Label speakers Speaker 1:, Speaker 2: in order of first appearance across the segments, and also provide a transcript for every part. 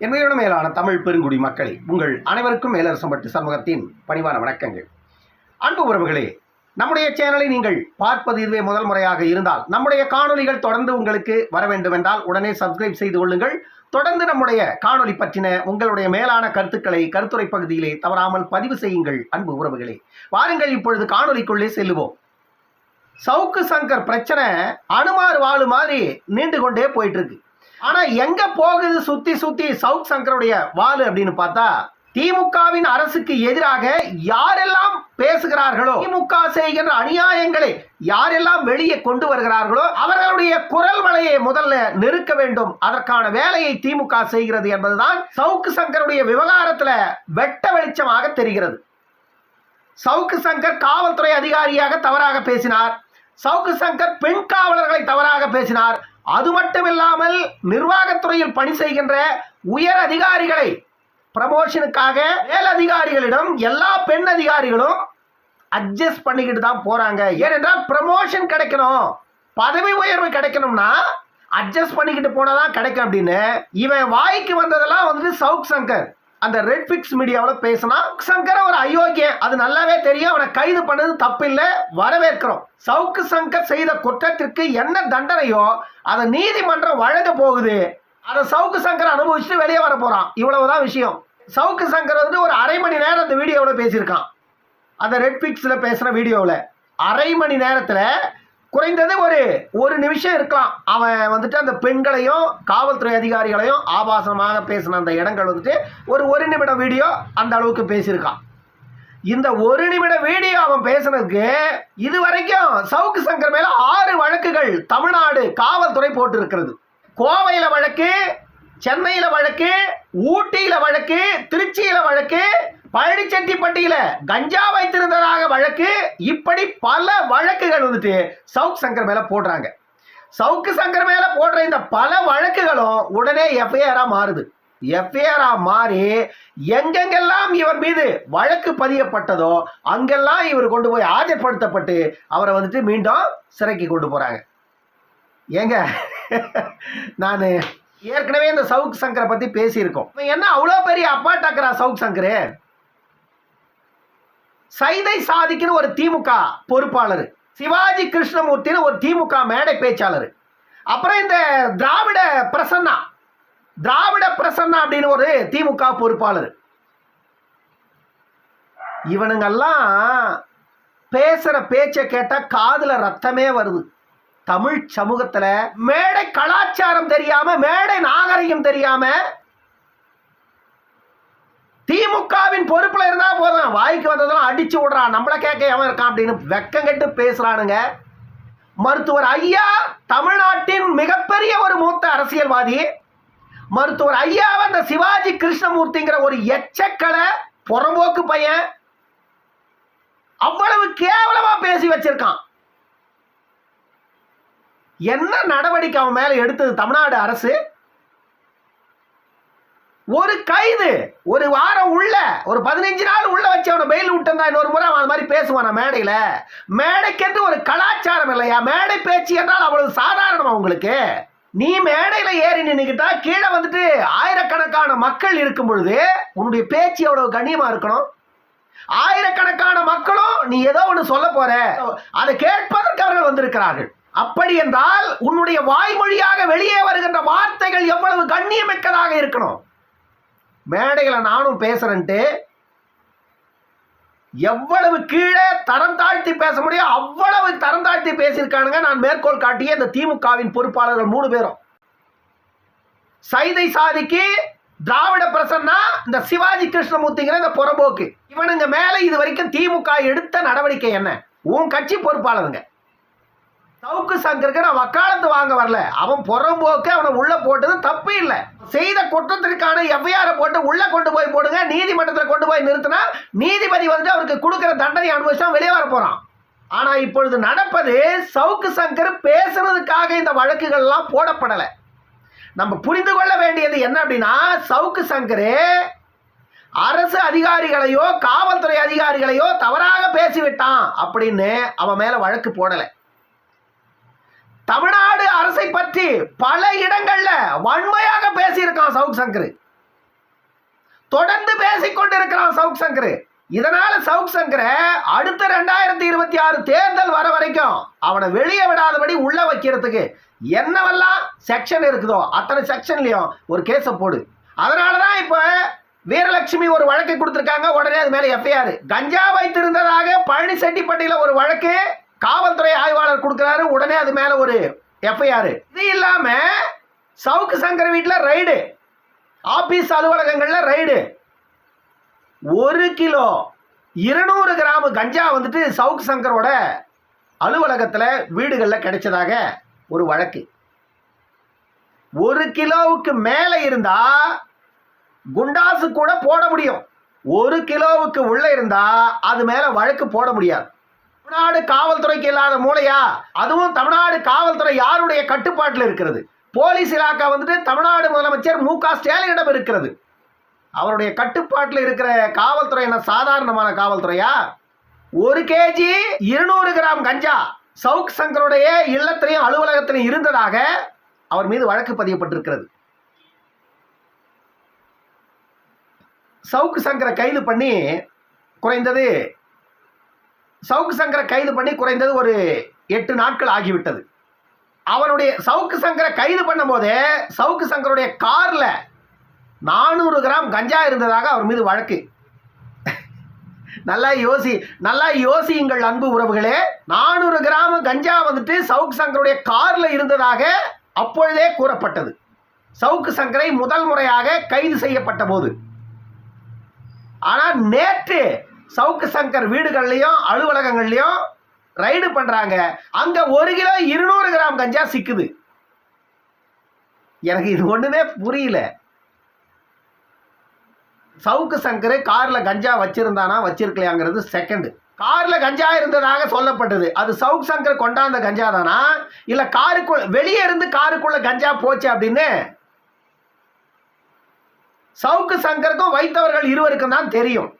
Speaker 1: என் மேலான தமிழ் பெருங்குடி மக்களே உங்கள் அனைவருக்கும் மேலரசம்பட்டு சமூகத்தின் பணிவான வணக்கங்கள். அன்பு உறவுகளே நம்முடைய சேனலை நீங்கள் பார்ப்பது இதுவே முதல் முறையாக இருந்தால் நம்முடைய காணொளிகள் தொடர்ந்து உங்களுக்கு வர வேண்டுமென்றால் உடனே சப்ஸ்கிரைப் செய்து கொள்ளுங்கள். தொடர்ந்து நம்முடைய காணொளி பற்றின உங்களுடைய மேலான கருத்துக்களை கருத்துரை பகுதியிலே தவறாமல் பதிவு செய்யுங்கள் அன்பு உறவுகளே. வாருங்கள் இப்பொழுது காணொலிக்குள்ளே செல்லுவோம். சவுக்கு சங்கர் பிரச்சனை அனுமார் வாழு மாதிரி நீண்டு கொண்டே போயிட்டு இருக்கு. ஆனா எங்க போகுது சுத்தி சுத்தி சவுக் சங்கருடைய வாலு அப்படின்னு பார்த்தா திமுகவின் அரசுக்கு எதிராக யாரெல்லாம் பேசுகிறார்களோ திமுக செய்கின்ற அநியாயங்களை யாரெல்லாம் வெளியே கொண்டு வருகிறார்களோ அவர்களுடைய குரல் வலையை முதல்ல நெருக்க வேண்டும். அதற்கான வேலையை திமுக செய்கிறது என்பதுதான் சவுக்கு சங்கருடைய விவகாரத்துல வெட்ட வெளிச்சமாக தெரிகிறது. சவுக்கு சங்கர் காவல்துறை அதிகாரியாக தவறாக பேசினார். சவுக்கு சங்கர் பெண் காவலர்களை தவறாக பேசினார். அது மட்டுமில்லாமல் நிர்வாகத்துறையில் பணி செய்கின்ற உயர் அதிகாரிகளை ப்ரமோஷனுக்காக மேல் அதிகாரிகளிடம் எல்லா பெண் அதிகாரிகளும் அட்ஜஸ்ட் பண்ணிக்கிட்டு தான் போகிறாங்க ஏனென்றால் ப்ரமோஷன் கிடைக்கணும். பதவி உயர்வு கிடைக்கணும்னா அட்ஜஸ்ட் பண்ணிக்கிட்டு போனாதான் கிடைக்கும் அப்படின்னு. இவன் வாய்க்கு வந்ததெல்லாம் வந்துட்டு சவுக் சங்கர். அந்த ரெட் பிக்ஸ் மீடியாவில் பேசினா சங்கர் ஒரு அயோக்கியன். அது நல்லாவே தெரியும். அவனை கைது பண்ணது தப்பில்லை. வரவேற்கிறோம். சவுக்கு சங்கர் செய்த குற்றத்திற்கு என்ன தண்டனையோ அதை நீதிமன்றம் வழங்க போகுது. அதை சவுக்கு சங்கர் அனுபவிச்சுட்டு வெளியே வர போகிறான் இவ்வளவுதான் விஷயம். சவுக்கு சங்கர் வந்து ஒரு அரை மணி நேரம் அந்த வீடியோவில் பேசியிருக்கான். அந்த ரெட் பிக்ஸில் பேசுகிற வீடியோவில். அரை மணி நேரத்தில் குறைந்தது ஒரு ஒரு நிமிஷம் இருக்கலாம் அவன் வந்துட்டு அந்த பெண்களையும் காவல்துறை அதிகாரிகளையும் ஆபாசமாக பேசின அந்த இடங்கள் வந்துட்டு ஒரு ஒரு நிமிட வீடியோ அந்த அளவுக்கு பேசியிருக்கான். இந்த ஒரு நிமிட வீடியோ அவன் பேசுனதுக்கு இது வரைக்கும் சவுக்கு சங்கர் மேல ஆறு வழக்குகள் தமிழ்நாடு காவல்துறை போட்டு இருக்கிறது கோவையில வழக்கு சென்னையில வழக்கு ஊட்டியில வழக்கு திருச்சியில வழக்கு பழனிச்செட்டிப்பட்டியில கஞ்சா வைத்திருந்ததாக வழக்கு இப்படி பல வழக்கு வழக்குகள் வந்துட்டு சவுக் சங்கர் மேல போடுறாங்க. சவுக்கு சங்கர் மேல போடுற இந்த பல வழக்குகளும் உடனே எஃப்ஐஆரா மாறுது. எஃப்ஐஆரா மாறி எங்கெங்கெல்லாம் இவர் மீது வழக்கு பதியப்பட்டதோ அங்கெல்லாம் இவர் கொண்டு போய் ஆஜர்படுத்தப்பட்டு அவரை வந்துட்டு மீண்டும் சிறைக்கு கொண்டு போறாங்க. ஏங்க நான் ஏற்கனவே இந்த சவுக் சங்கரை பத்தி பேசியிருக்கோம். என்ன அவ்வளோ பெரிய அப்பா டக்கரா சவுக் சங்கரு? சைதை சாதிக்குன்னு ஒரு திமுக பொறுப்பாளர். சிவாஜி கிருஷ்ணமூர்த்தின்னு ஒரு திமுக மேடை பேச்சாளர். அப்புறம் இந்த திராவிட பிரசன்னா. திராவிட பிரசன்னா அப்படின்னு ஒரு திமுக பொறுப்பாளர். இவனுங்கெல்லாம் பேசுற பேச்சை கேட்டா காதுல ரத்தமே வருது. தமிழ் சமூகத்துல மேடை கலாச்சாரம் தெரியாம மேடை நாகரிகம் தெரியாம திமுகவின் பொறுப்புல இருந்தா போதும். வாய்க்கு வந்ததெல்லாம் அடிச்சு விடுறான் நம்மளை கேட்க எவன் இருக்கான் அப்படின்னு வெக்கம் கெட்டு பேசுறானுங்க. மருத்துவர் ஐயா தமிழ்நாட்டின் மிகப்பெரிய ஒரு மூத்த அரசியல்வாதி. மருத்துவர் ஐயா அந்த சிவாஜி கிருஷ்ணமூர்த்திங்கிற ஒரு எச்சக்கலை புறம்போக்கு பையன் அவ்வளவு கேவலமா பேசி வச்சிருக்கான். என்ன நடவடிக்கை அவன் மேல எடுத்தது தமிழ்நாடு அரசு? ஒரு கைது ஒரு வாரம் உள்ள ஒரு பதினஞ்சு நாள் உள்ள வச்சு அவனை பெயில் விட்டுருந்தா இன்னொரு முறை அவன் அது மாதிரி பேசுவான் மேடையில். மேடைக்கென்று ஒரு கலாச்சாரம் இல்லையா? மேடை பேச்சு என்றால் அவ்வளவு சாதாரணமா உங்களுக்கு. நீ மேடையில் ஏறி நின்றுக்கிட்டா கீழே வந்துட்டு ஆயிரக்கணக்கான மக்கள் இருக்கும் பொழுது உன்னுடைய பேச்சு எவ்வளவு கண்ணியமாக இருக்கணும்? ஆயிரக்கணக்கான மக்களும் நீ ஏதோ ஒன்று சொல்ல போற. அதை கேட்பதற்கு அவர்கள் வந்திருக்கிறார்கள். அப்படி என்றால் உன்னுடைய வாய்மொழியாக வெளியே வருகின்ற வார்த்தைகள் எவ்வளவு கண்ணியமிக்கதாக இருக்கணும்? மேடைகளை நானும் பேசுறேன்ட்டு எவ்வளவு கீழே தரம் தாழ்த்தி பேச முடியும் அவ்வளவு தரம் தாழ்த்தி பேசியிருக்கானுங்க. நான் மேற்கோள் காட்டிய இந்த திமுகவின் பொறுப்பாளர்கள் மூணு பேரும். சைதை சாதிக்கு திராவிட பிரசன்னா இந்த சிவாஜி கிருஷ்ணமூர்த்திங்கிற இந்த புறம்போக்கு. இவனுங்க மேலே இது வரைக்கும் திமுக எடுத்த நடவடிக்கை என்ன? உன் கட்சி பொறுப்பாளருங்க. சவுக்கு சங்கருக்கு நான் வக்காலத்து வாங்க வரல. அவன் புறம்போக்கு அவனை உள்ள போட்டது தப்பு இல்லை. செய்த குற்றத்திற்கான எவ்வையாரை போட்டு உள்ள கொண்டு போய் போடுங்க. நீதிமன்றத்தில் கொண்டு போய் நிறுத்தினா நீதிபதி வந்து அவருக்கு கொடுக்குற தண்டனை அனுபவிச்சா வெளியே வர போறான். ஆனா இப்பொழுது நடப்பது சவுக்கு சங்கர் பேசுறதுக்காக இந்த வழக்குகள்லாம் போடப்படலை. நம்ம புரிந்து கொள்ள வேண்டியது என்ன அப்படின்னா சவுக்கு சங்கரு அரசு அதிகாரிகளையோ காவல்துறை அதிகாரிகளையோ தவறாக பேசிவிட்டான் அப்படின்னு அவன் மேல வழக்கு போடலை. தமிழ்நாடு அரசை பற்றி பல இடங்கள்ல வன்மையாக பேசியிருக்கான் சவுக் சங்கர். தொடர்ந்து பேசிக் கொண்டிருக்கிறான் சவுக் சங்கர். இதனால சவுக் சங்கரை அடுத்த ரெண்டாயிரத்தி இருபத்தி ஆறு தேர்தல் வர வரைக்கும் அவனை வெளியே விடாதபடி உள்ள வைக்கிறதுக்கு என்னவெல்லாம் செக்ஷன் இருக்குதோ அத்தனை செக்ஷன்லயும் ஒரு கேஸை போடு. அதனாலதான் இப்ப வீரலட்சுமி ஒரு வழக்கு கொடுத்துருக்காங்க உடனே அது மேலே எஃப்ஐஆர் கஞ்சா வைத்திருந்ததாக பழனிசெட்டிப்பட்டியில் ஒரு வழக்கு காவல்துறை ஆய்வாளர் கொடுக்குறாரு உடனே அது மேலே ஒரு எஃப்ஐஆர் இது இல்லாமல் சவுக்கு சங்கர் வீட்டில் ரைடு ஆபீஸ் அலுவலகங்களில் ரைடு ஒரு கிலோ இருநூறு கிராம் கஞ்சா வந்துட்டு சவுக்கு சங்கரோட அலுவலகத்தில் வீடுகளில் கிடைச்சதாக ஒரு வழக்கு. ஒரு கிலோவுக்கு மேலே இருந்தால் குண்டாசு கூட போட முடியும். ஒரு கிலோவுக்கு உள்ளே இருந்தால் அது மேலே வழக்கு போட முடியாது. தமிழ்நாடு காவல்துறைக்கு இல்லாத மூளையா? அதுவும் தமிழ்நாடு காவல்துறை யாருடைய கட்டுப்பாட்டில் இருக்கிறது? போலீஸ் இலாக்கா வந்துட்டு தமிழ்நாடு முதலமைச்சர் மு க ஸ்டாலினிடம் இருக்கிறது. அவருடைய கட்டுப்பாட்டில் இருக்கிற காவல்துறை என்ன சாதாரணமான காவல்துறையா? ஒரு கேஜி இருநூறு கிராம் கஞ்சா சவுக் சங்கருடைய இல்லத்திலையும் அலுவலகத்திலையும் இருந்ததாக அவர் மீது வழக்கு பதியப்பட்டிருக்கிறது. சவுக்கு சங்கரை கைது பண்ணி குறைந்தது சவுக்கு சங்கரை கைது பண்ணி குறைந்தது ஒரு எட்டு நாட்கள் ஆகிவிட்டது. அவனுடைய சவுக்கு சங்கரை கைது பண்ணும்போதே சவுக்கு சங்கருடைய கார்ல நானூறு கிராம் கஞ்சா இருந்ததாக அவர் மீது வழக்கு. நல்லா யோசி நல்லா யோசியுங்கள் அன்பு உறவுகளே. நானூறு கிராம் கஞ்சா வந்துட்டு சவுக்கு சங்கருடைய கார்ல இருந்ததாக அப்பொழுதே கூறப்பட்டது. சவுக்கு சங்கரை முதல் முறையாக கைது செய்யப்பட்ட போது. ஆனால் நேற்று சவுக்கு சங்கர் வீடுகள்லையும் அலுவலகங்கள்லையும் ரைடு பண்ணுறாங்க அங்கே ஒரு கிலோ இருநூறு கிராம் கஞ்சா சிக்குது. எனக்கு இது ஒன்றுமே புரியல. சவுக்கு சங்கர் காரில் கஞ்சா வச்சுருந்தானா வச்சிருக்கலையாங்கிறது செகண்டு காரில் கஞ்சா இருந்ததாக சொல்லப்பட்டது. அது சவுக் சங்கர் கொண்டாந்த கஞ்சா தானா? இல்லை காருக்குள்ள வெளியே இருந்து காருக்குள்ளே கஞ்சா போச்சு அப்படின்னு? சவுக்கு சங்கருக்கும் வைத்தவர்கள் இருவருக்கும் தான் தெரியும்.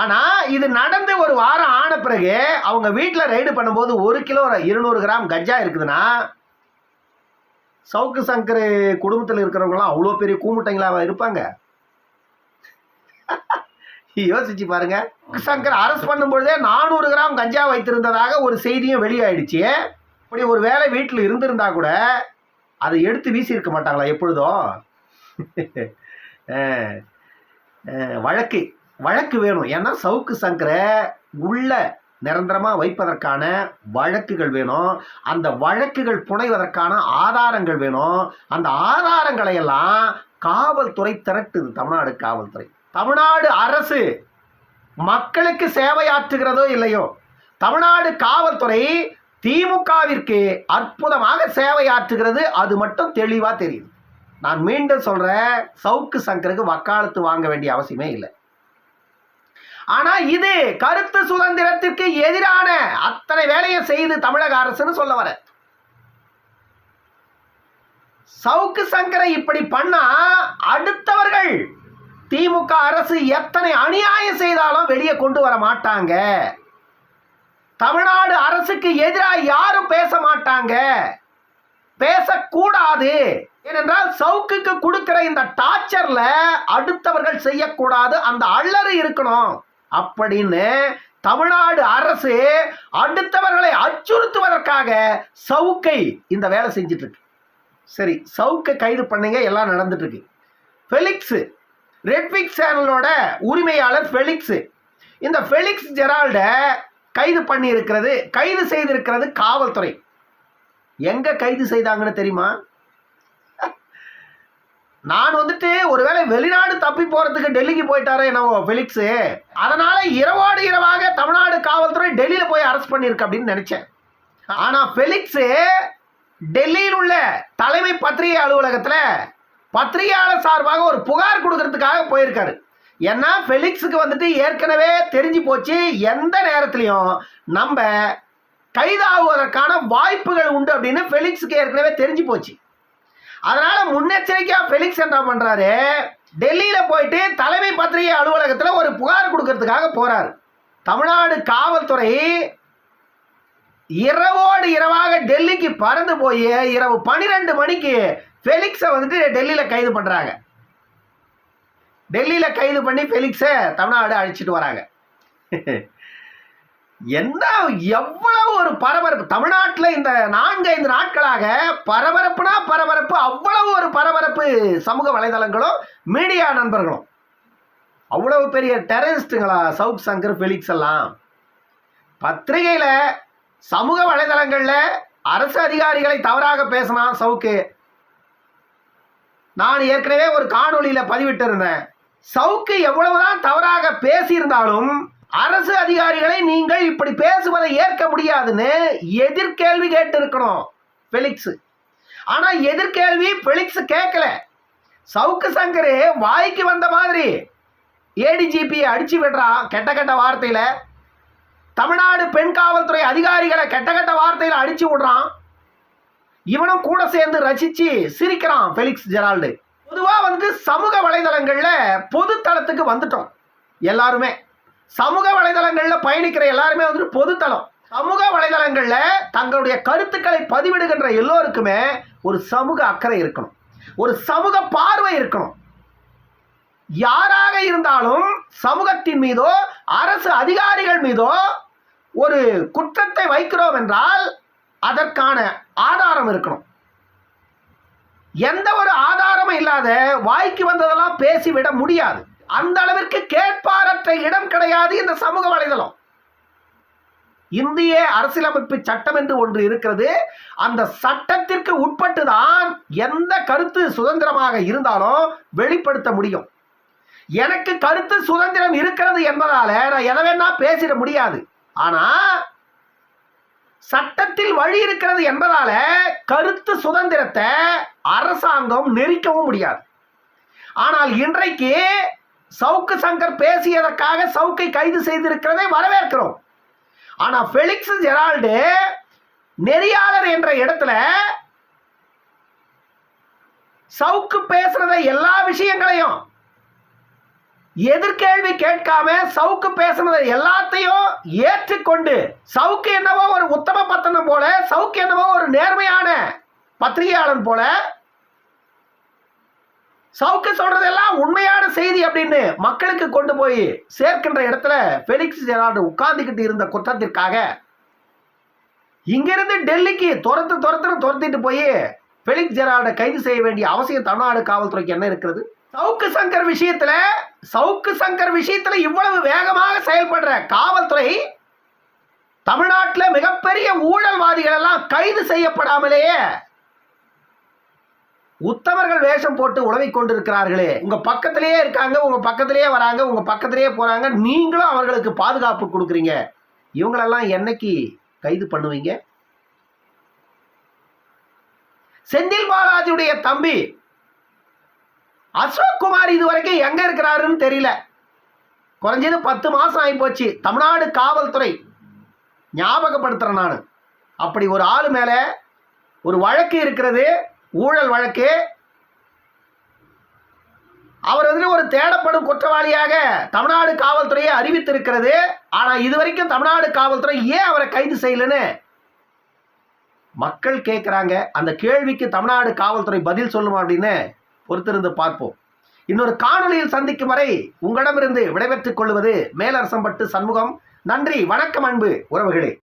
Speaker 1: ஆனால் இது நடந்து ஒரு வாரம் ஆன பிறகு அவங்க வீட்டில் ரைடு பண்ணும்போது ஒரு கிலோ இருநூறு கிராம் கஞ்சா இருக்குதுன்னா சவுக்கு சங்கர் குடும்பத்தில் இருக்கிறவங்களாம் அவ்வளோ பெரிய கூமுட்டைங்களா இருப்பாங்க. யோசிச்சு பாருங்க. சங்கர் அரெஸ்ட் பண்ணும்பொழுதே நானூறு கிராம் கஞ்சா வைத்திருந்ததாக ஒரு செய்தியும் வெளியாயிடுச்சு. அப்படி ஒரு வேளை வீட்டில் இருந்திருந்தா கூட அதை எடுத்து வீசியிருக்க மாட்டாங்களா எப்பொழுதும்? வழக்கு. வழக்கு வேணும். ஏன்னா சவுக்கு சங்கரை உள்ள நிரந்தரமாக வைப்பதற்கான வழக்குகள் வேணும். அந்த வழக்குகள் புனைவதற்கான ஆதாரங்கள் வேணும். அந்த ஆதாரங்களை எல்லாம் காவல்துறை திரட்டுது. தமிழ்நாடு காவல்துறை. தமிழ்நாடு அரசு மக்களுக்கு சேவையாற்றுகிறதோ இல்லையோ? தமிழ்நாடு காவல்துறை திமுகவிற்கு அற்புதமாக சேவையாற்றுகிறது. அது மட்டும் தெளிவாக தெரியுது. நான் மீண்டும் சொல்கிறேன் சவுக்கு சங்கருக்கு வக்காலத்து வாங்க வேண்டிய அவசியமே இல்லை. ஆனா இது கருத்து சுதந்திரத்திற்கு எதிரான அத்தனை வேலையை செய்து தமிழக அரசுன்னு சொல்ல வர. சவுக்கு சங்கரை இப்படி பண்ணா அடுத்தவர்கள் திமுக அரசு எத்தனை அநியாயம் செய்தாலும் வெளியே கொண்டு வர மாட்டாங்க. தமிழ்நாடு அரசுக்கு எதிராக யாரும் பேச மாட்டாங்க. பேசக்கூடாது. ஏனென்றால் சவுக்குக்கு கொடுக்கிற இந்த டார்ச்சர்ல அடுத்தவர்கள் செய்யக்கூடாது. அந்த அல்லறு இருக்கணும். அப்படின்னு தமிழ்நாடு அரசு அடுத்தவர்களை அச்சுறுத்துவதற்காக சவுக்கை இந்த வேலை செஞ்சிட்டு இருக்கு சரி சவுக்கை கைது பண்ணுங்க எல்லாம் நடந்துட்டு இருக்கு ஃபெலிக்ஸ் ரெட்விக் சேனலோட உரிமையாளர் ஃபெலிக்ஸ் இந்த ஃபெலிக்ஸ் ஜெரால்ட கைது பண்ணி இருக்கிறது கைது செய்திருக்கிறது காவல்துறை. எங்க கைது செய்தாங்கன்னு தெரியுமா? நான் வந்துட்டு ஒருவேளை வெளிநாடு தப்பி போறதுக்கு டெல்லிக்கு போயிட்டாரே என்னவோ ஃபெலிக்ஸு அதனால இரவோடு இரவாக தமிழ்நாடு காவல்துறை டெல்லியில் போய் அரெஸ்ட் பண்ணியிருக்கு அப்படின்னு நினைச்சேன். ஆனால் ஃபெலிக்ஸு டெல்லியில் உள்ள தலைமை பத்திரிகை அலுவலகத்தில் பத்திரிகையாளர் சார்பாக ஒரு புகார் கொடுக்கறதுக்காக போயிருக்காரு. ஏன்னா ஃபெலிக்ஸுக்கு வந்துட்டு ஏற்கனவே தெரிஞ்சு போச்சு. எந்த நேரத்துலையும் நம்ம கைதாகுவதற்கான வாய்ப்புகள் உண்டு அப்படின்னு ஃபெலிக்ஸுக்கு ஏற்கனவே தெரிஞ்சு போச்சு. அதனால முன்னெச்சரிக்கையா ஃபெலிக்ஸ் என்ன பண்றாரு? டெல்லியில போயிட்டு தலைமை பத்திரிகை அலுவலகத்துல ஒரு புகார் கொடுக்கறதுக்காக போறாரு. தமிழ்நாடு காவல்துறை இரவோடு இரவாக டெல்லிக்கு பறந்து போய் இரவு பன்னிரெண்டு மணிக்கு ஃபெலிக்ஸை வந்துட்டு டெல்லியில கைது பண்றாங்க. டெல்லியில கைது பண்ணி ஃபெலிக்ஸை தமிழ்நாடு அழைச்சிட்டு வராங்க. என்ன எவ்வளவு ஒரு பரபரப்பு? தமிழ்நாட்டில் இந்த நான்கு ஐந்து நாட்களாக பரபரப்புனா பரபரப்பு அவ்வளவு ஒரு பரபரப்பு சமூக வலைதளங்களும் மீடியா நண்பர்களும். அவ்வளவு பெரிய டெரரிஸ்ட்டுங்களா சவுக் சங்கர் ஃபெலிக்ஸ் எல்லாம்? பத்திரிகையில் சமூக வலைதளங்களில் அரசு அதிகாரிகளை தவறாக பேசினான் சவுக்கு. நான் ஏற்கனவே ஒரு காணொளியில் பதிவிட்டிருந்தேன். சவுக்கு எவ்வளவுதான் தவறாக பேசியிருந்தாலும் அரசு அதிகாரிகளை நீங்கள் இப்படி பேசுவதை ஏற்க முடியாதுன்னு எதிர்கேள்வி கேட்டு இருக்கணும் ஃபெலிக்ஸ் ஆனா எதிர்கேள்வி ஃபெலிக்ஸ் கேட்கல. சவுக்கு சங்கர் வாய்க்கு வந்த மாதிரி ஏடிஜிபி அடிச்சு விடுறான் கெட்ட கெட்ட வார்த்தையில. தமிழ்நாடு பெண் காவல்துறை அதிகாரிகளை கெட்ட கெட்ட வார்த்தையில அடிச்சு விடுறான். இவனும் கூட சேர்ந்து ரசிச்சு சிரிக்கிறான் ஃபெலிக்ஸ் ஜெரால்டு. பொதுவா வந்து சமூக வலைதளங்கள்ல பொது தளத்துக்கு வந்துட்டோம். எல்லாருமே. சமூக வலைதளங்கள்ல பயணிக்கிற எல்லாருமே வந்துட்டு பொதுத்தளம். சமூக வலைதளங்கள்ல தங்களுடைய கருத்துக்களை பதிவிடுகின்ற எல்லோருக்குமே ஒரு சமூக அக்கறை இருக்கணும். ஒரு சமூக பார்வை இருக்கணும். யாராக இருந்தாலும் சமூகத்தின் மீதோ அரசு அதிகாரிகள் மீதோ ஒரு குற்றத்தை வைக்கிறோம் என்றால் அதற்கான ஆதாரம் இருக்கணும். எந்த ஒரு ஆதாரமும் இல்லாத வாய்க்கு வந்ததெல்லாம் பேசிவிட முடியாது. அந்த அளவிற்கு கேட்பாரற்ற இடம் கிடையாது இந்த சமூக வலைதளம். இந்திய அரசியலமைப்பு சட்டம் என்று ஒன்று இருக்கிறது. அந்த சட்டத்திற்கு உட்பட்டு தான் எந்த கருத்து சுதந்திரமாக இருந்தாலும் வெளிப்படுத்த முடியும். எனக்கு கருத்து சுதந்திரம் இருக்கிறது என்பதால நான் எதை வேணா பேசிட முடியாது. ஆனா சட்டத்தில் வழி இருக்கிறது என்பதால கருத்து சுதந்திரத்தை அரசாங்கம் நெரிக்கவும் முடியாது. ஆனால் இன்றைக்கு சவுக்கு சங்கர் பேசியதற்காக சவுக்கை கைது செய்திருக்கிறதை வரவேற்கிறோம். ஆனால் ஃபெலிக்ஸ் ஜெரால்டு நெறியாளர் என்ற இடத்துல சவுக்கு பேசுறத எல்லா விஷயங்களையும் எதிர்கேள்வி கேட்காம சவுக்கு பேசுனதை எல்லாத்தையும் ஏற்றுக்கொண்டு சவுக்கு என்னவோ ஒரு உத்தம பத்தனம் போல சவுக்கு என்னவோ ஒரு நேர்மையான பத்திரிகையாளன் போல சவுக்கு சொல்றதெல்லாம் உண்மையான செய்தி அப்படின்னு மக்களுக்கு கொண்டு போய் சேர்க்கின்ற இடத்துல ஃபெலிக்ஸ் ஜெரால்டு உட்கார்ந்துக்கிட்டு இருந்த குற்றத்திற்காக இங்கிருந்து டெல்லிக்கு துரத்து துரத்துன்னு துரத்திட்டு போய் ஃபெலிக்ஸ் ஜெரால்டை கைது செய்ய வேண்டிய அவசியம் தமிழ்நாடு காவல்துறைக்கு என்ன இருக்கிறது? சவுக்கு சங்கர் விஷயத்துல சவுக்கு சங்கர் விஷயத்துல இவ்வளவு வேகமாக செயல்படுற காவல்துறை தமிழ்நாட்டில் மிகப்பெரிய ஊழல்வாதிகள் எல்லாம் கைது செய்யப்படாமலேயே உத்தமர்கள் வேஷம் போட்டு உழவிக் கொண்டிருக்கிறார்களே. உங்க பக்கத்திலேயே இருக்காங்க உங்க பக்கத்திலேயே வராங்க உங்க பக்கத்திலேயே போறாங்க நீங்களும் அவர்களுக்கு பாதுகாப்பு கொடுக்குறீங்க. இவங்களெல்லாம் என்னைக்கு கைது பண்ணுவீங்க? செந்தில் பாலாஜியுடைய தம்பி அசோக் குமார் இது வரைக்கும் எங்க இருக்கிறாருன்னு தெரியல. குறைஞ்சது பத்து மாசம் ஆகி போச்சு தமிழ்நாடு காவல்துறை ஞாபகப்படுத்துறேன் நான். அப்படி ஒரு ஆள் மேல ஒரு வழக்கு இருக்கிறது. ஊழல் வழக்கு. அவர் வந்து ஒரு தேடப்படும் குற்றவாளியாக தமிழ்நாடு காவல்துறையை அறிவித்திருக்கிறது. ஆனால் இதுவரைக்கும் தமிழ்நாடு காவல்துறை ஏன் அவரை கைது செய்யலன்னு மக்கள் கேட்குறாங்க அந்த கேள்விக்கு தமிழ்நாடு காவல்துறை பதில் சொல்லுமா அப்படின்னு பொறுத்திருந்து பார்ப்போம். இன்னொரு காணொலியில் சந்திக்கும் வரை உங்களிடமிருந்து விடைபெற்றுக் கொள்வது மேலரசம்பட்டு சண்முகம். நன்றி வணக்கம் அன்பு உறவுகளே.